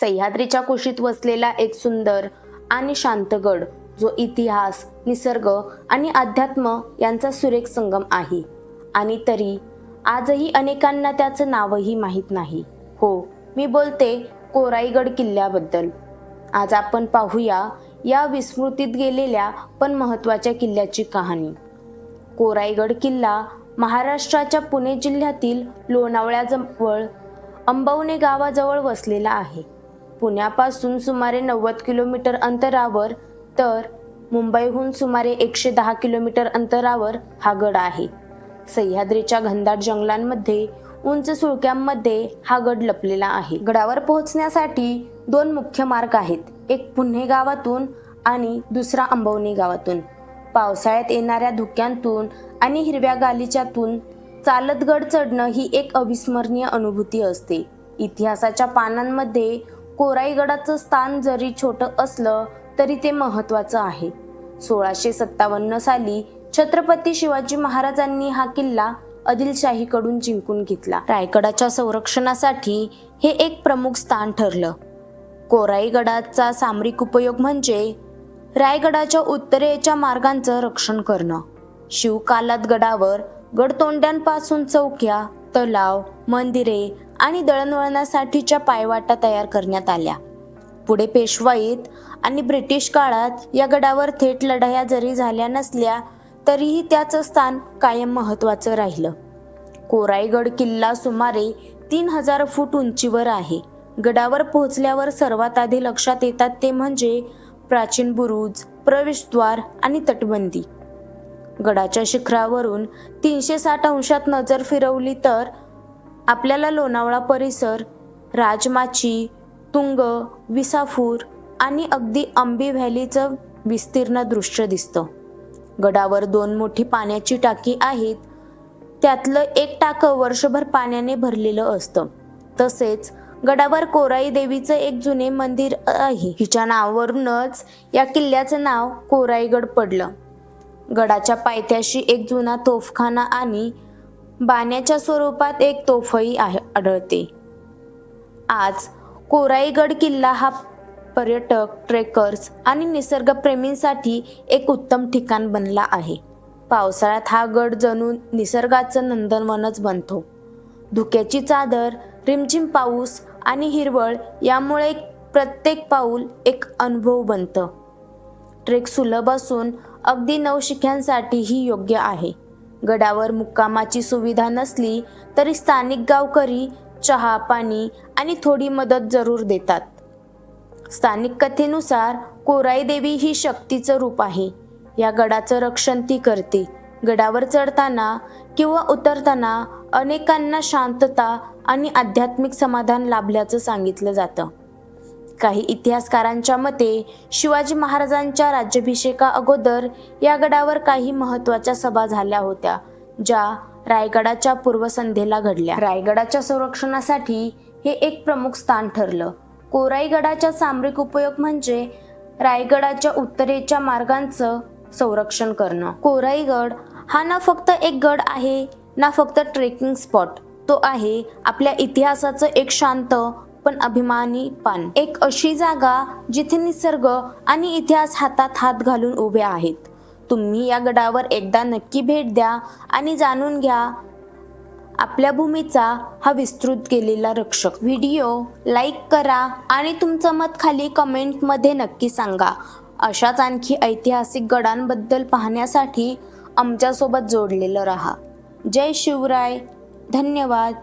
सह्याद्रीच्या कुशीत वसलेला एक सुंदर आणि शांत गड जो इतिहास निसर्ग आणि अध्यात्म यांचा सुरेख संगम आहे. आणि तरी आजही अनेकांना त्याचं नावही माहीत नाही. हो मी बोलते कोराईगड किल्ल्याबद्दल. आज आपण पाहूया या विस्मृतीत गेलेल्या पण महत्त्वाच्या किल्ल्याची कहाणी. कोराईगड किल्ला महाराष्ट्राच्या पुणे जिल्ह्यातील लोणावळ्याजवळ अंबवणे गावाजवळ वसलेला आहे. पुण्यापासून सुमारे नव्वद किलोमीटर अंतरावर तर मुंबईहून सुमारे एकशे दहा किलोमीटर अंतरावर हा गड आहे. सह्याद्रीच्या घनदाट जंगलांमध्ये उंच सुळक्यांमध्ये हा गड लपलेला आहे. गडावर पोहोचण्यासाठी दोन मुख्य मार्ग आहेत. एक पुणे गावातून आणि दुसरा अंबवणी गावातून. पावसाळ्यात येणाऱ्या धुक्यांतून आणि हिरव्या गालिच्यातून चालत गड चढणं ही एक अविस्मरणीय अनुभूती असते. इतिहासाच्या पानांमध्ये कोराईगडाचं स्थान जरी छोटं असलं तरी ते महत्त्वाचं आहे. सोळाशे सत्तावन्न साली छत्रपती शिवाजी महाराजांनी हा किल्ला आदिलशाहीकडून जिंकून घेतला. रायगडाच्या संरक्षणासाठी हे एक प्रमुख स्थान ठरलं. कोराईगडाचा सामरिक उपयोग म्हणजे रायगडाच्या उत्तरेच्या मार्गांचं रक्षण करणं. शिवकालात गडावर गडतोंड्यांपासून चौक्या तलाव मंदिरे आणि दळणवळणासाठीच्या पायवाटा तयार करण्यात आल्या. पुढे पेशवाईत आणि ब्रिटिश काळात या गडावर थेट लढाया जरी झाल्या नसल्या तरीही त्याचं स्थान कायम महत्त्वाचं राहिलं. कोराईगड किल्ला सुमारे तीन हजार फूट उंचीवर आहे. गडावर पोहोचल्यावर सर्वात आधी लक्षात येतात ते म्हणजे प्राचीन बुरुज प्रवेशद्वार आणि तटबंदी. गडाच्या शिखरावरून तीनशे साठ अंशात नजर फिरवली तर आपल्याला लोणावळा परिसर राजमाची तुंग विसापूर आणि अगदी अंबी व्हॅलीचं विस्तीर्ण दृश्य दिसतं. गडावर दोन मोठी पाण्याची टाकी आहेत. त्यातलं एक टाकं वर्षभर पाण्याने भरलेलं असतं. तसेच गडावर कोराई देवीचं एक जुने मंदिर आहे. हिच्या नावावरूनच या किल्ल्याचं नाव कोराईगड पडलं. गडाच्या पायथ्याशी एक जुना तोफखाना आणि बाण्याच्या स्वरूपात एक तोफही आढळते. आज कोराईगड किल्ला हा पर्यटक ट्रेकर्स आणि निसर्गप्रेमींसाठी एक उत्तम ठिकाण बनला आहे. पावसाळ्यात हा गड जणू निसर्गाचं नंदनवनच बनतो. धुक्याची चादर रिमझिम पाऊस आणि हिरवळ यामुळे प्रत्येक पाऊल एक अनुभव बनतं. ट्रेक सुलभ असून अगदी नवशिक्यांसाठीही योग्य आहे. गडावर मुक्कामाची सुविधा नसली तरी स्थानिक गावकरी चहा पाणी आणि थोडी मदत जरूर देतात. स्थानिक कथेनुसार कोराई देवी ही शक्तीचं रूप आहे. या गडाचं रक्षण ती करते. गडावर चढताना किंवा उतरताना अनेकांना शांतता आणि आध्यात्मिक समाधान लाभल्याचं सांगितलं जातं. काही इतिहासकारांच्या मते शिवाजी महाराजांच्या राज्याभिषेका अगोदर या गडावर काही महत्त्वाच्या सभा झाल्या होत्या ज्या रायगडाच्या पूर्वसंध्येला घडल्या. रायगडाच्या संरक्षणासाठी हे एक प्रमुख स्थान ठरलं. कोराईगडाचा सामरिक उपयोग म्हणजे रायगडाच्या उत्तरेच्या मार्गांचं संरक्षण करणं. कोराईगड हा ना फक्त एक गड आहे ना फक्त ट्रेकिंग स्पॉट. तो आहे आपल्या इतिहासाचं एक शांत पण अभिमानी पण. एक अशी जागा जिथे निसर्ग आणि इतिहास हातात हात घालून उभे आहेत. तुम्ही या गडावर एकदा नक्की भेट द्या आणि जाणून घ्या आपल्या भूमीचा हा विस्तृत केलेला रक्षक. व्हिडिओ लाईक करा आणि तुमचं मत खाली कमेंटमध्ये नक्की सांगा. अशाच आणखी ऐतिहासिक गडांबद्दल पाहण्यासाठी आमच्यासोबत जोडलेलं राहा. जय शिवराय. धन्यवाद.